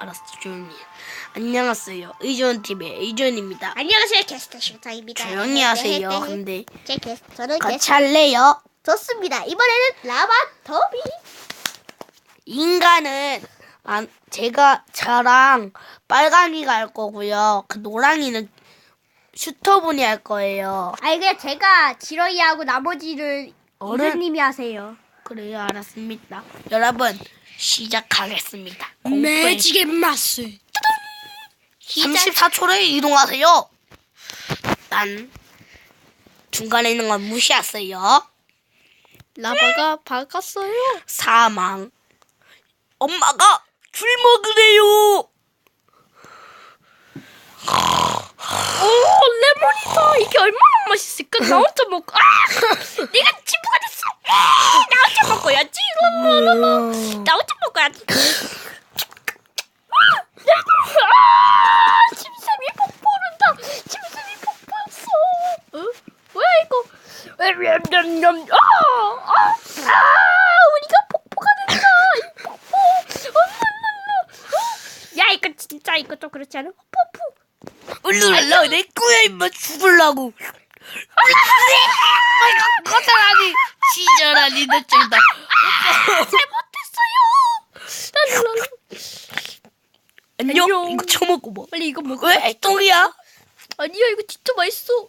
알았어 조용히. 해. 안녕하세요. 의존 TV의 의존입니다. 안녕하세요 게스트 슈타입니다. 조용히 하세요. 근데 제 게스트 저는 같이 게스트 할래요? 좋습니다. 이번에는 라바 더비. 인간은 아, 제가 저랑 빨강이가 할 거고요. 그 노랑이는 슈터분이 할 거예요. 아 이게 제가 지러이하고 나머지를 어른- 이사님이 하세요. 그래요, 알았습니다. 여러분 시작하겠습니다. 매직의 맛을 34초를 이동하세요. 난 중간에 있는 건 무시하세요. 라바가 박았어요. 사망. 엄마가 귤 먹으래요. 오 레몬이다. 이게 얼마나 맛있을까? 나 혼자 먹고 아! 네가 지부가 됐어. 아! 나 혼자 먹어야지. 나 혼자 먹어야지. 아! 아! 침샘이 폭포른다. 침샘이 폭포였어. 어? 뭐야 이거? 냠냠냠. 아! 아! 아! 우리가 폭포가 된다. 이 폭포. 어. 야 이거 진짜 이거 좀 그렇지 않아? 폭포. 울르랄라 내 거야 임마 죽을라고. 거절하니 시절하니 늦었다. 잘못했어요. 안녕. 안녕. 이거 처먹고 뭐. 빨리 이거 먹어. 왜 똥이야? 아니야 이거 진짜 맛있어.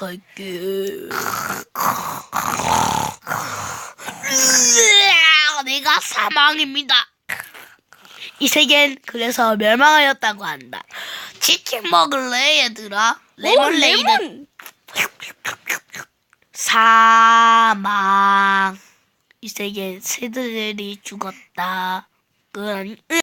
갈게. 내가 사망입니다. 이 세계는 그래서 멸망하였다고 한다. 치킨 먹을래 얘들아? 레몬레이드 레몬. 사망. 이 세계 새들이 죽었다. 은, 으,